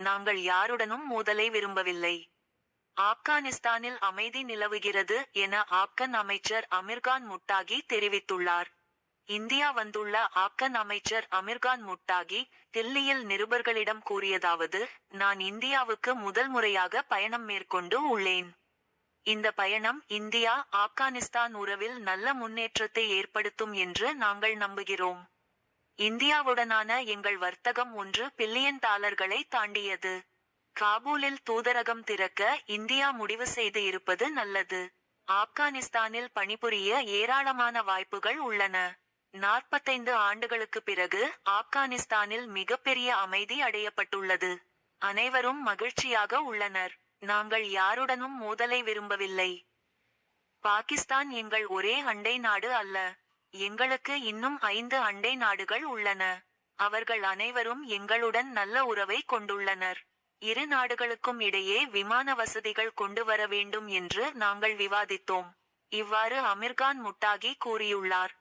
நாங்கள் யாருடனும் மோதலை விரும்பவில்லை. ஆப்கானிஸ்தானில் அமைதி நிலவுகிறது என ஆப்கன் அமைச்சர் அமிர்கான் முட்டாகி தெரிவித்துள்ளார். இந்தியா வந்துள்ள ஆப்கன் அமைச்சர் அமிர்கான் முட்டாகி தில்லியில் நிருபர்களிடம் கூறியதாவது நான் இந்தியாவுக்கு முதல் முறையாக பயணம் மேற்கொண்டு உள்ளேன். இந்த பயணம் இந்தியா ஆப்கானிஸ்தான் உறவில் நல்ல முன்னேற்றத்தை ஏற்படுத்தும் என்று நாங்கள் நம்புகிறோம். இந்தியாவுடனான எங்கள் வர்த்தகம் ஒன்று பில்லியன் டாலர்களை தாண்டியது. காபூலில் தூதரகம் திறக்க இந்தியா முடிவு செய்து இருப்பது நல்லது. ஆப்கானிஸ்தானில் பணிபுரிய ஏராளமான வாய்ப்புகள் உள்ளன. நாற்பத்தைந்து ஆண்டுகளுக்கு பிறகு ஆப்கானிஸ்தானில் மிகப்பெரிய அமைதி அடையப்பட்டுள்ளது. அனைவரும் மகிழ்ச்சியாக உள்ளனர். நாங்கள் யாருடனும் மோதலை விரும்பவில்லை. பாகிஸ்தான் எங்கள் ஒரே அண்டை நாடு அல்ல. எங்களுக்கு இன்னும் ஐந்து அண்டை நாடுகள் உள்ளன. அவர்கள் அனைவரும் எங்களுடன் நல்ல உறவை கொண்டுள்ளனர். இரு நாடுகளுக்கும் இடையே விமான வசதிகள் கொண்டு வர வேண்டும் என்று நாங்கள் விவாதித்தோம். இவ்வாறு அமிர்கான் முட்டாகி கூறியுள்ளார்.